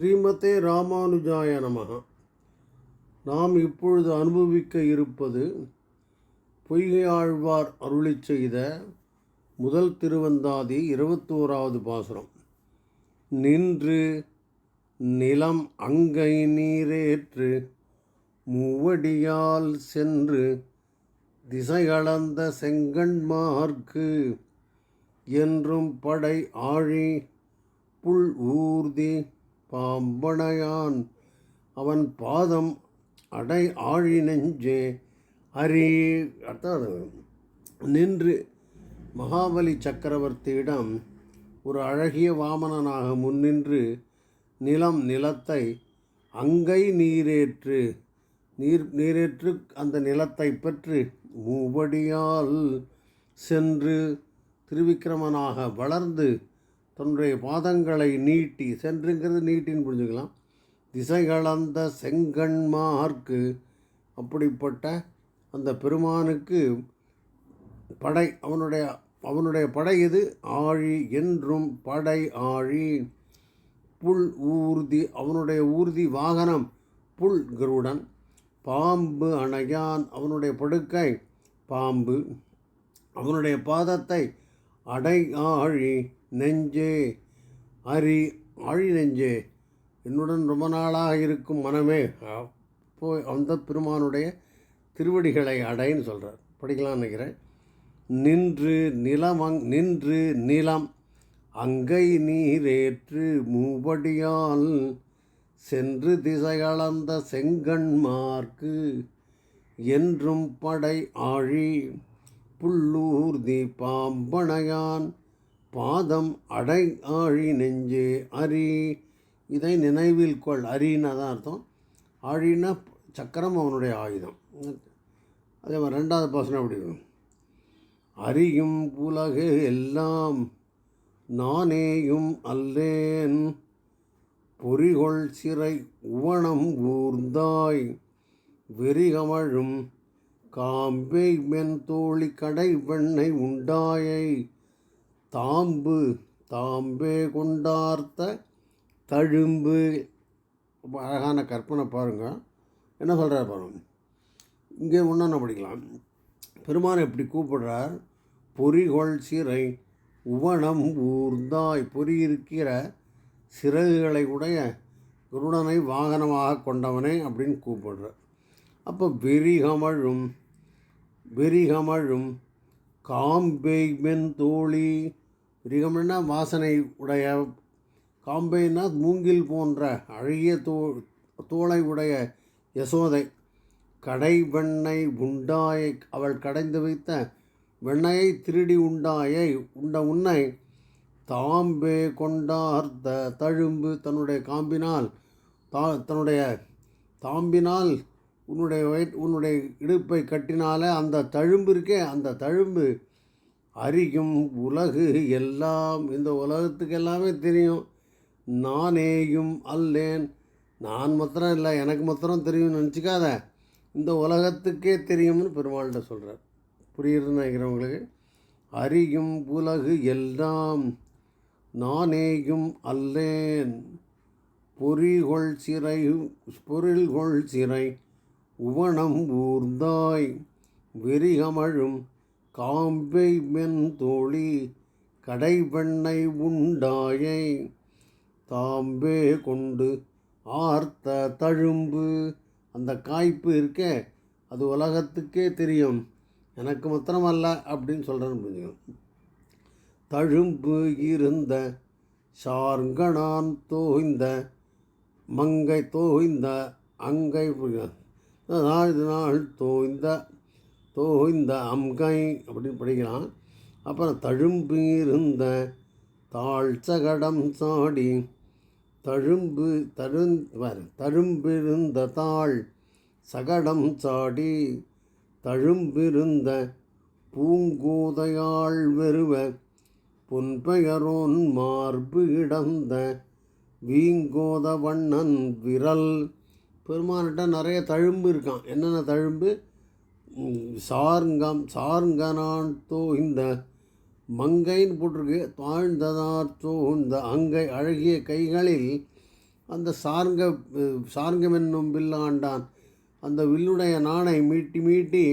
ஸ்ரீமதே ராமானுஜாய நமக நாம் இப்பொழுது அனுபவிக்க இருப்பது பொய்கையாழ்வார் அருளி அருளிச் செய்த முதல் திருவந்தாதி இருபத்தோராவது பாசுரம். நின்று நிலம் அங்கை நீரேற்று மூவடியால் சென்று திசைகளந்த செங்கண்மார்க்கு என்றும் படை ஆழி புல் ஊர்தி பாம்பனையான் அவன் பாதம் அடை ஆழி நெஞ்சே அரி அர்த்தம் நின்று மகாபலி சக்கரவர்த்தியிடம் ஒரு அழகிய வாமனனாக முன்னின்று நிலம் நிலத்தை அங்கை நீரேற்று. நீர் நீரேற்று அந்த நிலத்தை பெற்று மூவடியால் சென்று திருவிக்கிரமனாக வளர்ந்து தன்னுடைய பாதங்களை நீட்டி சென்றுங்கிறது நீட்டின்னு புரிஞ்சுக்கலாம். திசைகளந்த செங்கண்மார்க்கு அப்படிப்பட்ட அந்த பெருமானுக்கு படை அவனுடைய அவனுடைய படை இது ஆழி என்றும் படை ஆழி. புல் ஊர்தி அவனுடைய ஊர்தி வாகனம் புல் கருடன். பாம்பு அணையான் அவனுடைய படுக்கை பாம்பு. அவனுடைய பாதத்தை அடை ஆழி நெஞ்சே அரி ஆழி நெஞ்சே என்னுடன் ரொம்ப நாளாக இருக்கும் மனமே. அப்போ அந்த பெருமானுடைய திருவடிகளை அடைன்னு சொல்கிறார் படிக்கலாம்னு நினைக்கிறேன். நின்று நிலம் அங் நின்று நிலம் அங்கை நீரேற்று மூவடியால் சென்று திசைகளந்த செங்கண்மார்க்கு என்றும் படை ஆழி புல்லூர்தி பாம்பனையான் பாதம் அடை ஆழி நெஞ்சு அரி. இதை நினைவில் கொள். அரின்னா தான் அர்த்தம். ஆழின்னா சக்கரம் அவனுடைய ஆயுதம். அதே மாதிரி ரெண்டாவது பாசனம் அப்படி இருக்கும் அறியும் உலகு எல்லாம் நானேயும் அல்லேன். பொறிகொள் சிறை உவணம் ஊர்ந்தாய். வெறிகமழும் காம்பை மென் தோழி கடை வெண்ணை உண்டாயை. தாம்பு தாம்பே கொண்டார்த்த தழும்பு. ரொம்ப அழகான கற்பனை பாருங்கள் என்ன சொல்கிறார் பாருங்க. இங்கே ஒன்று படிக்கலாம். பெருமான் எப்படி கூப்பிடுறார்? பொறிகொள் சிறை உவனம் ஊர்ந்தாய். பொறி இருக்கிற சிறகுகளை உடைய குருடனை வாகனமாக கொண்டவனே அப்படின்னு கூப்பிடுறார். அப்போ வெறிகமழும் வெறிகமழும் காம்பை தோழி. வெறிகமழ்னா வாசனை உடைய காம்பேனா மூங்கில் போன்ற அழகிய தோ தோளை உடைய யசோதை கடை வெண்ணை உண்டாய அவள் கடைந்து வைத்த வெண்ணையை திருடி உண்டாயை உண்ட உன்னை தாம்பே கொண்டார்த்த தழும்பு தன்னுடைய காம்பினால் தா தன்னுடைய தாம்பினால் உன்னுடைய வயிற் உன்னுடைய இடுப்பை கட்டினாலே அந்த தழும்பு இருக்கே அந்த தழும்பு அறியும் உலகு எல்லாம். இந்த உலகத்துக்கு எல்லாமே தெரியும். நானேயும் அல்லேன். நான் மாத்திரம் இல்லை எனக்கு மாத்திரம் தெரியும்னு நினச்சிக்காத. இந்த உலகத்துக்கே தெரியும்னு பெருமாள்கிட்ட சொல்கிறார் புரியுதுன்னு நினைக்கிறவங்களுக்கு அறியும் உலகு எல்லாம். நானேயும் அல்லேன். பொறிகொள் சிறை பொருள்கொள் சிறை. உவனம் ஊர்ந்தாய். விரிகமழும் காம்பை மென்தோழி கடைவெண்ணை உண்டாயை. தாம்பே கொண்டு ஆர்த்த தழும்பு. அந்த காய்ப்பு இருக்கே அது உலகத்துக்கே தெரியும். எனக்கு மாத்திரமல்ல அப்படின்னு சொல்கிறேன்னு புரிஞ்சுக்கணும் தழும்பு இருந்த சார்கணான் தோய்ந்த மங்கை தோய்ந்த அங்கை நாள் நாள் தோய்ந்த தோய்ந்த அம்கை அப்படின்னு படிக்கிறான் அப்புறம் தழும்பு இருந்த தாழ் சகடம் சாடி தழும்பு தழுந் தழும்பிருந்த தாள் சகடம் சாடி தழும்பிருந்த பூங்கோதையாள் வெறுவ பொன்பெயரோன் மார்பு இடந்த வீங்கோத வண்ணன் விரல் பெருமான்கிட்ட நிறைய தழும்பு இருக்கான். என்னென்ன தழும்பு? சாருங்கம் சார்ங்கனான் தோ இந்த மங்கைன்னு போட்டிருக்கு. தாழ்ந்ததார் தோ இந்த அங்கை அழகிய கைகளில் அந்த சாருங்க சாருங்கம் என்னும் வில்லாண்டான் அந்த வில்லுடைய நாணை மீட்டி மீட்டி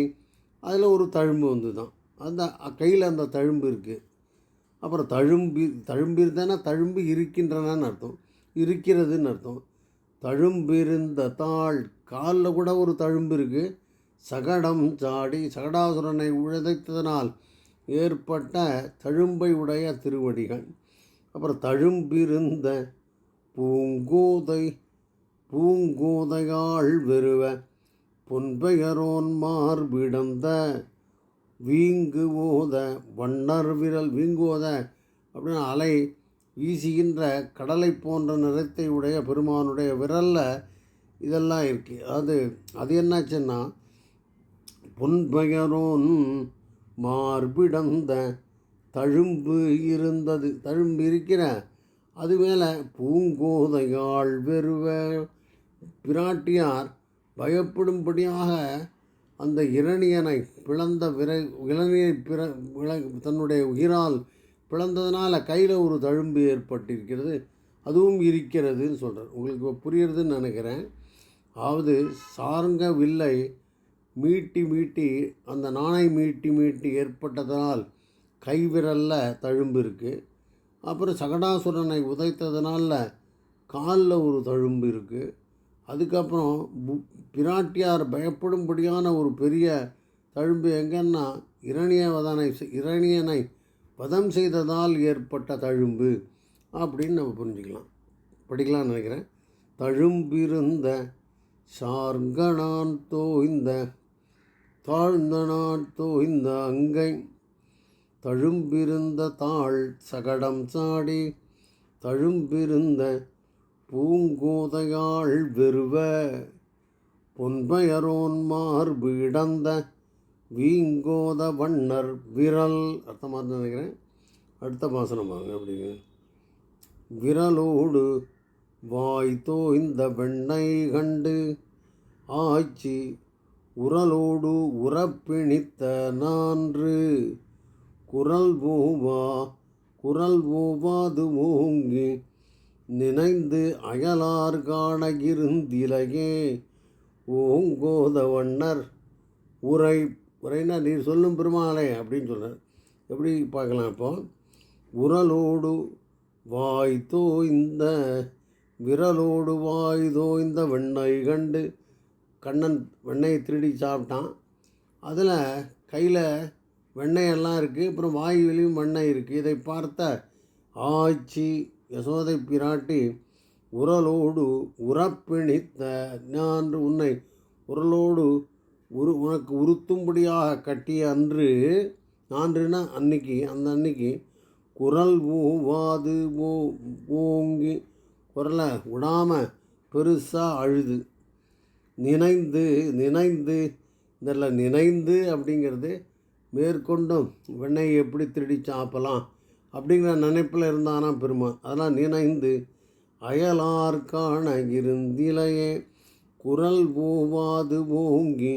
அதில் ஒரு தழும்பு வந்து தான் அந்த கையில் அந்த தழும்பு இருக்குது அப்புறம் தழும்பி தழும்பிருந்தானா தழும்பு இருக்கின்றனன்னு அர்த்தம். இருக்கிறதுன்னு அர்த்தம். தழும்பிருந்த தாள். காலில் கூட ஒரு தழும்பு இருக்குது சகடம் சாடி சகடாசுரனை உழைத்ததனால் ஏற்பட்ட தழும்பை உடைய திருவடிகள். அப்புறம் தழும்பிருந்த பூங்கோதை பூங்கோதையாள் வெறுவ பொன்பெயரோன் மார்பிடந்த வீங்கு ஓத வண்ணர் விரல் வீங்குவோத அப்படின்னு அலை வீசுகின்ற கடலை போன்ற நிறத்தை உடைய பெருமானுடைய விரலில் இதெல்லாம் இருக்குது அது அது என்னாச்சுன்னா பொன்பெயரோன் மார்பிடந்த தழும்பு இருந்தது. தழும்பு இருக்கிற அது மேலே பூங்கோதையாள் வெறுவ பிராட்டியார் பயப்படும்படியாக அந்த இரணியனை பிளந்த விரை இளநியை பிற விள தன்னுடைய உயிரால் பிளந்ததுனால் கையில் ஒரு தழும்பு ஏற்பட்டிருக்கிறது. அதுவும் இருக்கிறதுன்னு சொல்கிறார் உங்களுக்கு இப்போ புரியுறதுன்னு நினைக்கிறேன். அதாவது சார்ங்க வில்லை மீட்டி மீட்டி அந்த நாணை மீட்டி மீட்டி ஏற்பட்டதனால் கைவிரலில் தழும்பு இருக்குது அப்புறம் சகடாசுரனை உதைத்ததுனால காலில் ஒரு தழும்பு இருக்குது அதுக்கப்புறம் பு- பிராட்டியார் பயப்படும்படியான ஒரு பெரிய தழும்பு எங்கன்னா இரணியவதனை இரணியனை வதம் செய்ததால் ஏற்பட்ட தழும்பு அப்படின்னு நம்ம புரிஞ்சுக்கலாம். படிக்கலாம்னு நினைக்கிறேன். தழும்பிருந்த சார்கணான் தோய்ந்த தாழ்ந்த நாட் தோய்ந்த அங்கை தழும்பிருந்த தாள் சகடம் சாடி தழும்பிருந்த பூங்கோதையாள் வெறுவ பொன்பயரோன் மார்பு இடந்த வீங்கோத வண்ணர் விரல். அர்த்தமாக நினைக்கிறேன். அடுத்த பாசனம் பாருங்க அப்படிங்க. விரலோடு வாய் தோய்ந்த வெண்ணை கண்டு ஆய்ச்சி உரலோடு உறப்பிணித்த நான்று. குரல் ஓவா குரல் ஓவாது ஓங்கி நினைந்து அயலார் காண இருந்திலையே ஓங்கோத வண்ணர் உரை உரைனா நீர் சொல்லும் பெருமாளே அப்படின்னு சொல்கிறார் எப்படி பார்க்கலாம் இப்போ? உரலோடு வாய் தோய்ந்த விரலோடு வாய் தோய்ந்த வெண்ணெய் கண்டு கண்ணன் வெண்ணெயை திருடி சாப்பிட்டான். அதில் கையில் வெண்ணெயெல்லாம் இருக்குது அப்புறம் வாயுவிலையும் வெண்ணெய் இருக்குது இதை பார்த்த ஆச்சி யசோதை பிராட்டி உரலோடு உரப்பிணித்த நான் உன்னை உரலோடு உரு உனக்கு உறுத்தும்படியாக கட்டிய அன்று நான்றுனா அன்னைக்கு அந்த அன்னைக்கு குரல் ஓவாது ஓ ஓங்கி குரலை விடாமல் பெருசாக அழுது. நினைந்து நினைந்து இதில் நினைந்து அப்படிங்கிறது மேற்கொண்டும் வெண்ணை எப்படி திருடி சாப்பிடலாம் அப்படிங்கிற நினைப்பில் இருந்தானா பெருமான். அதெல்லாம் நினைந்து அயலார்கான இருந்திலையே குரல் ஓவாது ஓங்கி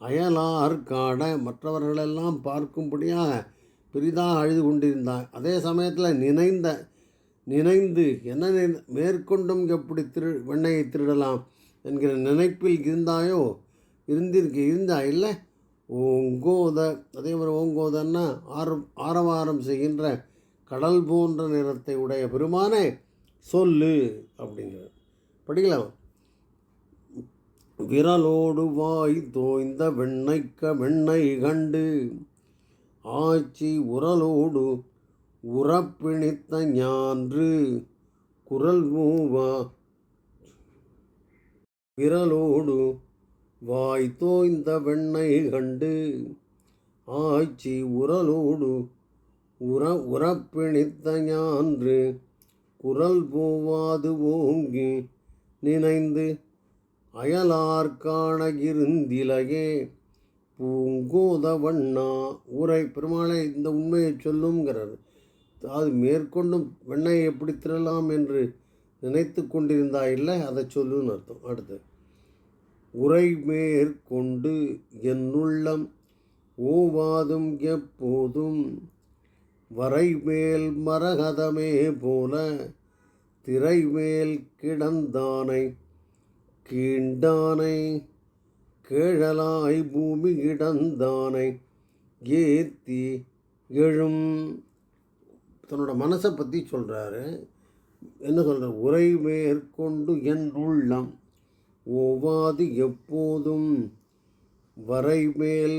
அயலார் காட மற்றவர்களெல்லாம் பார்க்கும்படியாக பெரிதாக அழுது கொண்டிருந்தான். அதே சமயத்தில் நினைந்த நினைந்து என்ன நினை- மேற்கொண்டும் எப்படி திரு வெண்ணையை திருடலாம் என்கிற நினைப்பில் இருந்தாயோ இருந்திருக்கு இருந்தா இல்லை? ஓங்கோத அதே மாதிரி ஓங்கோதன்னா ஆர ஆரவாரம் செய்கின்ற கடல் போன்ற நிறத்தை உடைய பெருமானே சொல்லு அப்படிங்கிற படிக்கலாம். விரலோடு வாய் தோய்ந்த வெண்ணைக்க வெண்ணை கண்டு ஆச்சி உரலோடு உறப்பிணித்த ஞான்று குரல் மூவா விரலோடு வாய் தோய்ந்த வெண்ணை கண்டு ஆச்சி உரலோடு உர உரப்பிணித்த ஞான்று குரல் போவாது ஓங்கி நினைந்து அயலார் காண இருந்திலையே. பூங்கோத வண்ணா உரை பெருமாளை இந்த உண்மையை சொல்லுங்கிறார் அது மேற்கொண்டும் வெண்ணையை எப்படி திரலாம் என்று நினைத்து கொண்டிருந்தா இல்லை? அதை சொல்லுன்னு அர்த்தம். அடுத்து உரை மேற்கொண்டு என்னுள்ளம் ஓவாதும் எப்போதும் வரை மேல் மரகதமே போல திரைமேல் கிடந்தானை கீண்டானை கேழலாய் பூமி கிடந்தானை ஏத்தி எழும். தன்னோட மனசை பற்றி சொல்கிறாரு என்ன சொல்கிறார் உரை மேற்கொண்டு என் உள்ளம் ஒவ்வாது எப்போதும் வரை மேல்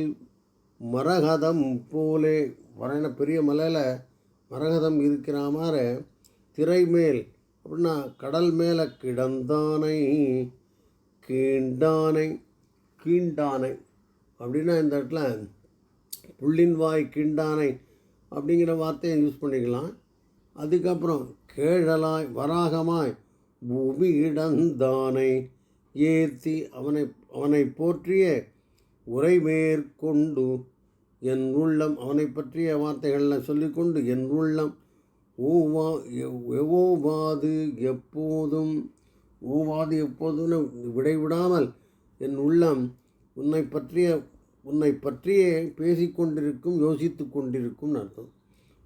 மரகதம் போலே. வரையின பெரிய மலையில் மரகதம் இருக்கிற மாதிரி திரை மேல் அப்படின்னா கடல் மேலே கிடந்தானை கீண்டானை கீண்டானை அப்படின்னா இந்த இடத்துல புள்ளின் வாய் கீண்டானை அப்படிங்கிற வார்த்தையை யூஸ் பண்ணிக்கலாம். அதுக்கப்புறம் கேழலாய் வராகமாய் பூமி இடந்தானை ஏத்தி அவனை அவனை போற்றிய உரை மேற்கொண்டு என் உள்ளம் அவனை பற்றிய வார்த்தைகளில் சொல்லிக்கொண்டு என் உள்ளம் ஓவா எவ்வோவாது எப்போதும் ஓவாது எப்போதும் விடைவிடாமல் என் உள்ளம் உன்னை பற்றிய உன்னை பற்றியே பேசிக்கொண்டிருக்கும் யோசித்து கொண்டிருக்கும் அர்த்தம்.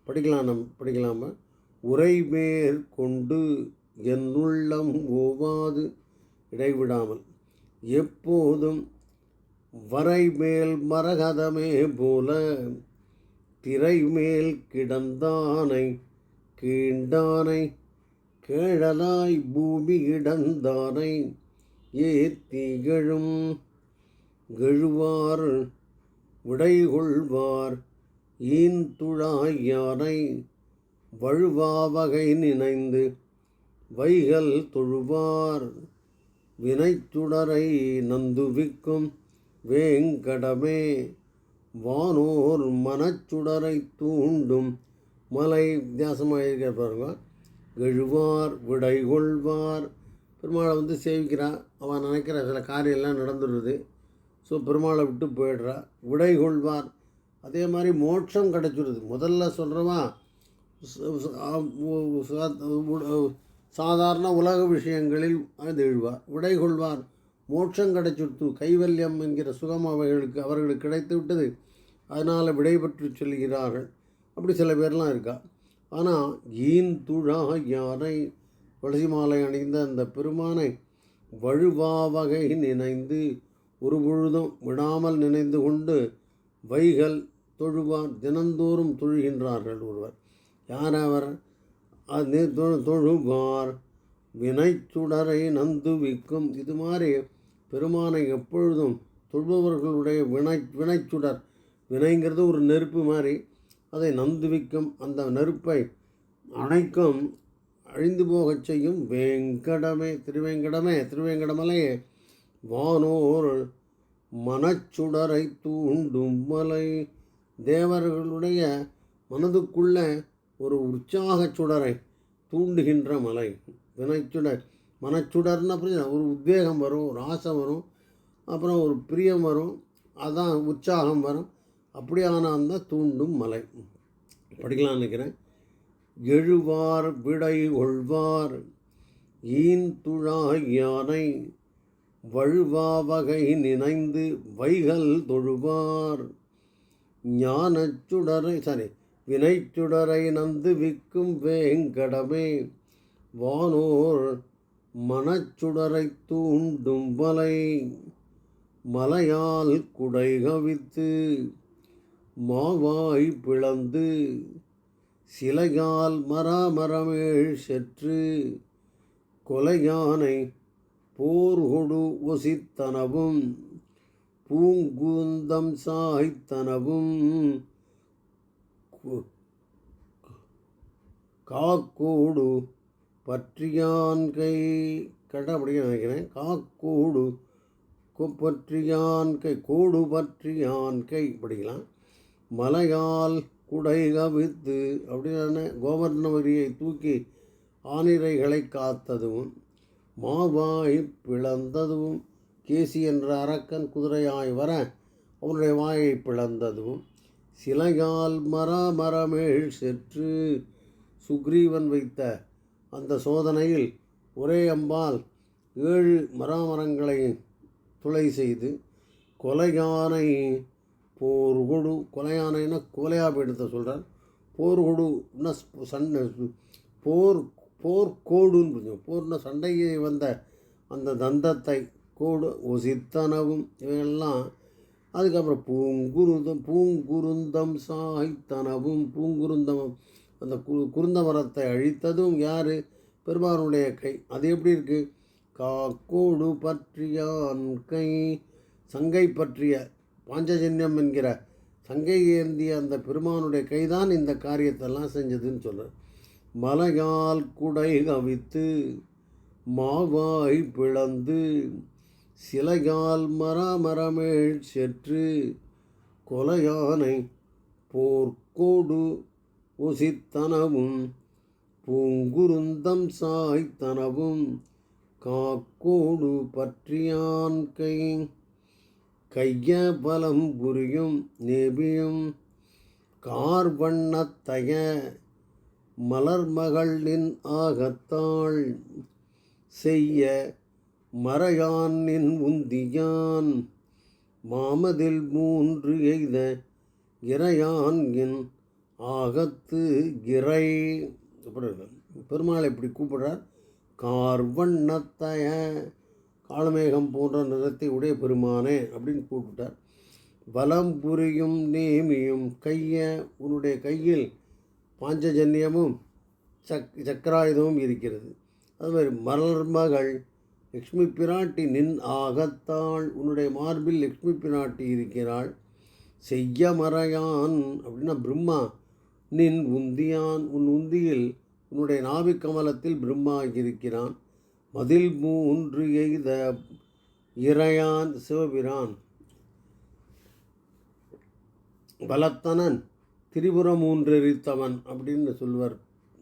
படிக்கலாம் நம் படிக்கலாமா. உரை மேற்கொண்டு என் உள்ளம் ஓவாது இடைவிடாமல். எப்போதும் வரை மேல் மரகதமே போல திரை மேல் கிடந்தானை கீண்டானை கேழலாய் பூமி இடந்தானை ஏத்திகழும் கெழுவார் விடைகொள்வார் ஈந்துழாய் வழுவாவகை நினைந்து வைகள் தொழுவார். வினைச்சுடரை நந்துவிக்கும் வேங்கடமே வானோர் மனச்சுடரை தூண்டும். மலை வித்தியாசமாக இருக்கிற பாருங்கள். எழுவார் விடை கொள்வார் பெருமாளை வந்து சேவிக்கிறான். அவன் நினைக்கிற சில காரியம்லாம் நடந்துடுது. ஸோ பெருமாளை விட்டு போயிடுறா. விடை கொள்வார் அதே மாதிரி மோட்சம் கிடச்சிடுது. முதல்ல சொல்கிறவன் சாதாரண உலக விஷயங்களில் எழுவார். விடை கொள்வார் மோட்சம் கிடைச்சுட்டு கைவல்யம் என்கிற சுகம் அவைகளுக்கு அவர்களுக்கு கிடைத்து விட்டது. அதனால் விடைபெற்று சொல்கிறார்கள். அப்படி சில பேர்லாம் இருக்கா? ஆனால் ஈன் துழாக யாரை துளசி மாலை அணிந்த அந்த பெருமானை வழுவாவகை நினைந்து ஒரு பொழுதும் விடாமல் நினைந்து கொண்டு வைகள் தொழுவார். தினந்தோறும் தொழுகின்றார்கள் ஒருவர். யார் அவர்? அது தொழுவார். வினைச்சுடரை நந்துவிக்கும் இது மாதிரி பெருமானை எப்பொழுதும் தொழுபவர்களுடைய வினை வினைச்சுடர். வினைங்கிறது ஒரு நெருப்பு மாதிரி. அதை நந்துவிக்கும் அந்த நெருப்பை அணைக்கும் அழிந்து போகச் செய்யும் வேங்கடமே திருவேங்கடமே திருவேங்கடமலையே. வானோர் மனச்சுடரை தூண்டும் மலை. தேவர்களுடைய மனதுக்குள்ள ஒரு உற்சாக சுடரை தூண்டுகின்ற மலை. வினைச்சுடர் மனச்சுடர்னு புரியுது ஒரு உத்வேகம் வரும் ஒரு ஆசை வரும் அப்புறம் ஒரு பிரியம் வரும் அதான் உற்சாகம் வரும். அப்படியான அந்த தூண்டும் மலை. படிக்கலாம் நினைக்கிறேன். எழுவார் விடை கொள்வார் ஈன் யானை வழுவாவகை நினைந்து வைகள் தொழுவார். ஞானச்சுடரை சாரி வினைச்சுடரை நந்து விக்கும் வேங்கடமே வானோர் மனச்சுடரை தூண்டும் மலை மலையால் குடை கவித்து மாவாய் பிளந்து சிலையால் மராமரமேழ் செற்று கொலையானை போர்கொடு ஒசித்தனவும் பூங்குந்தம் சாய்த்தனவும் காக்கோடு பற்றியான் கை கரெக்டாக படிக்க நினைக்கிறேன். காக்கோடு பற்றியான் கை கோடு பற்றியான் கை படிக்கலாம். மலையால் குடை கவித்து அப்படியான கோவர்ணவரியை தூக்கி ஆனிரைகளை காத்ததும் மாவாய் பிளந்ததும் கேசி என்ற அரக்கன் குதிரையாய் வர அவனுடைய வாயை பிளந்ததும் சிலையால் மர மரமேழ் செற்று சுக்ரீவன் வைத்த அந்த சோதனையில் ஒரே அம்பால் ஏழு மராமரங்களை துளை செய்து கொலையானை போர் கொடு கொலையானைன்னா கொலையா எடுத்த சொல்கிறார் போர் கொடுன்னா சண்டை போர் போர்க்கோடுன்னு புரிஞ்சு போர்ன சண்டையை வந்த அந்த தந்தத்தை கோடு ஒசித்தனவும் இவைகள்லாம் அதுக்கப்புறம் பூங்குருந்தம் பூங்குருந்தம் சாய்த்தனவும் பூங்குருந்தம் அந்த கு குருந்த மரத்தை அழித்ததும் யார்? பெருமானுடைய கை. அது எப்படி இருக்குது காக்கோடு பற்றியான் கை சங்கை பற்றிய பாஞ்சஜன்யம் என்கிற சங்கை ஏந்திய அந்த பெருமானுடைய கைதான் இந்த காரியத்தெல்லாம் செஞ்சதுன்னு சொல்கிறார் மலையால் குடை கவித்து மாவாய் பிளந்து சிலையால் மரமரமேழ் செற்று கொலையானை போர்க்கோடு ஒசித்தனவும் பூங்குருந்தம் சாய்த்தனவும் காக்கோடு பற்றியான் கை கைய பலம் புரியும் நெபியும். கார்வண்ணத்தய மலர்மகளின் ஆகத்தாள். செய்ய மறையான் நின் உந்தியான். மாமதில் மூன்று எய்த இறையான் என் ஆகத்து இறை. இப்படி பெருமாளை இப்படி கூப்பிடுறார். கார்வண்ணத்தய காளமேகம் போன்ற நிறத்தை உடைய பெருமானே அப்படின்னு கூப்பிட்டார். பலம் புரியும் நேமியும் கையை உன்னுடைய கையில் பாஞ்சஜன்யமும் சக் சக்கராயுதமும் இருக்கிறது. அது மாதிரி மலர்மகள் லக்ஷ்மி பிராட்டி நின் ஆகத்தாள் உன்னுடைய மார்பில் லக்ஷ்மி பிராட்டி இருக்கிறாள். செய்ய மறையான் அப்படின்னா பிரம்மா நின் உந்தியான் உன் உந்தியில் உன்னுடைய நாபிக் கமலத்தில் பிரம்மா இருக்கிறான். மதில் மூன்று எய்த இறையான் சிவபிரான். பலத்தனன் திரிபுரம் மூன்றெரித்தவன் அப்படின்னு சொல்வார்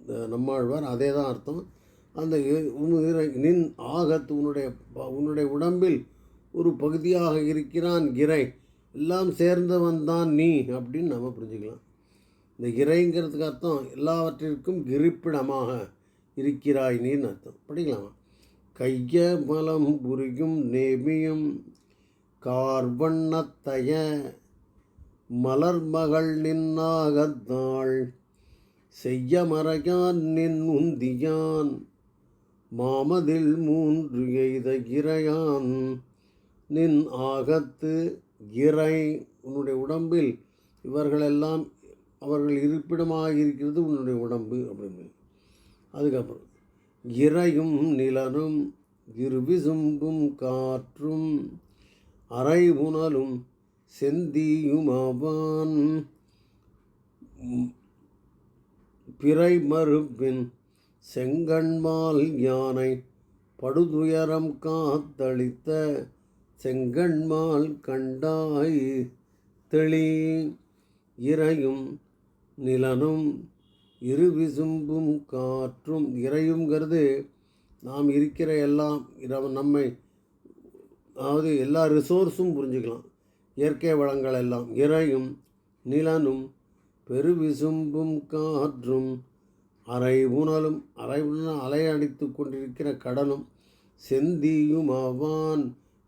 நம்மாழ்வார். அதே தான் அர்த்தம். அந்த இ- உன் இறை- நின் ஆகத் உன்னுடைய உன்னுடைய உடம்பில் ஒரு பகுதியாக இருக்கிறான் இறை. எல்லாம் சேர்ந்தவன் தான் நீ அப்படின்னு நம்ம புரிஞ்சுக்கலாம். இந்த இறைங்கிறதுக்கு அர்த்தம் எல்லாவற்றிற்கும் இருப்பிடமாக இருக்கிறாய் நீன்னு அர்த்தம். படிக்கலாமா? கைய மலம் புரியும் நேமியும் கார்வண்ணத்தய மலர்மகள் நின்னாகத்தாள் செய்ய மறையான் நின் உந்தியான் மாமதில் மூன்று எய்த இறையான். நின் ஆகத்து இறை உன்னுடைய உடம்பில் இவர்களெல்லாம் அவர்கள் இருப்பிடமாக இருக்கிறது உன்னுடைய உடம்பு அப்படின்னு. அதுக்கப்புறம் இறையும் நிலனும் இருவிசும்பும் காற்றும் அரை உணலும் செந்தியுமாவான். பிறை மறுப்பின் செங்கண்மால் யானை படுதுயரம் காத்தளித்த செங்கண்மால் கண்டாய் தெளி இறையும் நிலனும் இரு விசும்பும் காற்றும் இறையுங்கிறது நாம் இருக்கிற எல்லாம் நம்மை அதாவது எல்லா ரிசோர்ஸும் புரிஞ்சுக்கலாம். இயற்கை வளங்கள் எல்லாம் இறையும் நிலனும் பெருவிசும்பும் காற்றும் அரை உணலும் அரை உணலும் அலையடித்து கொண்டிருக்கிற கடலும் செந்தியும் அவான்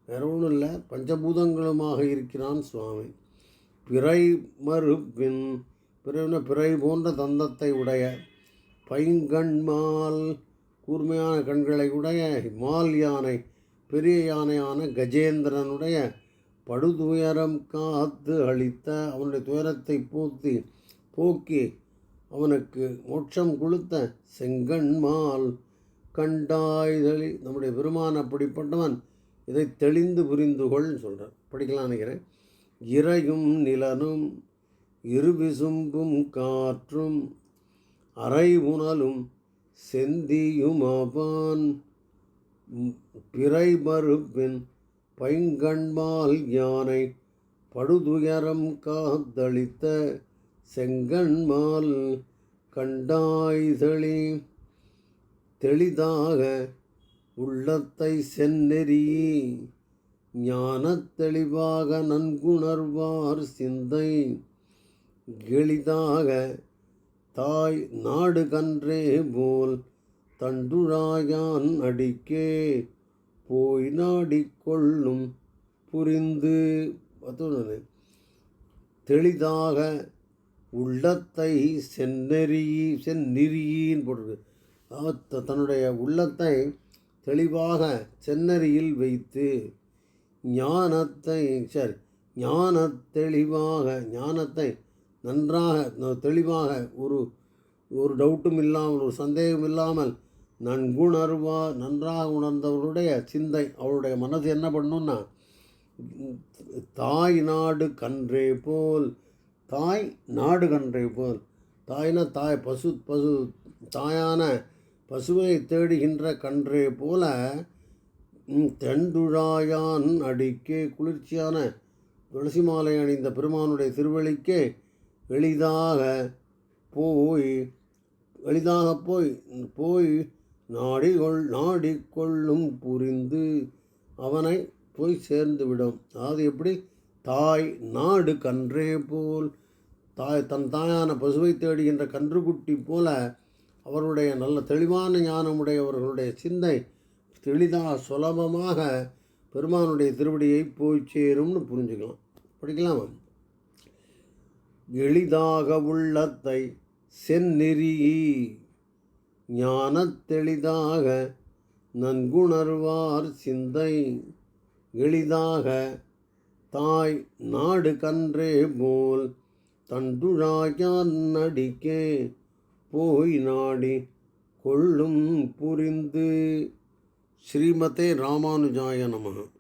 வேற ஒன்றும் இல்லை பஞ்சபூதங்களுமாக இருக்கிறான் சுவாமி. பிறை மறுப்பின் பிறவின பிறை போன்ற தந்தத்தை உடைய பைங்கண்மால் கூர்மையான கண்களை உடைய மால் யானை பெரிய யானையான கஜேந்திரனுடைய படுதுயரம் காத்து அளித்த அவனுடைய துயரத்தை போத்தி போக்கி அவனுக்கு மோட்சம் கொடுத்த செங்கண்மால். கண்டாய்தளி நம்முடைய பெருமான் அப்படிப்பட்டவன் இதை தெளிந்து புரிந்து கொள்னு சொல்கிறார் படிக்கலாம் நினைக்கிறேன். இறையும் நிலனும் இருவிசும்பும் காற்றும் அரை உணலும் செந்தியுமாவான். பிறை மறுப்பின் பைங்கண்மால் யானை படுதுயரம் காத்தளித்த செங்கண்மால் கண்டாய்தளி தெளிதாக உள்ளத்தை செந்நெறி ஞானத் தெளிவாக நன்குணர்வார் சிந்தை எளிதாக தாய் நாடு கன்றே போல் தண்டுழாயான் அடிக்கே போய் நாடிக்கொள்ளும் புரிந்து பார்த்தோன்னு தெளிதாக உள்ளத்தை செந்நெறி செந்நெறியின்னு போட்டிருக்கு. தன்னுடைய உள்ளத்தை தெளிவாக சென்னறியில் வைத்து ஞானத்தை சரி ஞான தெளிவாக ஞானத்தை நன்றாக தெளிவாக ஒரு ஒரு டவுட்டும் இல்லாமல் ஒரு சந்தேகம் இல்லாமல் நன்குணர்வா நன்றாக உணர்ந்தவருடைய சிந்தை அவருடைய மனது என்ன பண்ணுன்னா தாய் நாடு கன்றே போல் தாய் நாடு கன்றே போல் தாய்னா தாய் பசு பசு தாயான பசுவை தேடுகின்ற கன்றே போல ம், தென்துழாயான் அடிக்கே குளிர்ச்சியான துளசி மாலை அணிந்த பெருமானுடைய திருவழிக்கே எளிதாக போய் எளிதாக போய் போய் நாடிகொள் நாடிக்கொள்ளும் புரிந்து அவனை போய் சேர்ந்துவிடும். அதாவது எப்படி? தாய் நாடு கன்றே போல் தாய் தன் தாயான பசுவை தேடுகின்ற கன்றுக்குட்டி போல அவருடைய நல்ல தெளிவான ஞானமுடையவர்களுடைய சிந்தை தெளிதாக சுலபமாக பெருமானுடைய திருவடியை போய் சேரும்னு புரிஞ்சுக்கலாம். படிக்கலாமா? எளிதாக உள்ளத்தை செந்நெறி ஞானத்தெளிதாக நன்குணர்வார் சிந்தை எளிதாக தாய் நாடு கன்றே போல் தண்டுழாயான் நடிக்கே போய் நாடி கொள்ளும் புரிந்து. ஸ்ரீமதே ராமானுஜாய நமகம்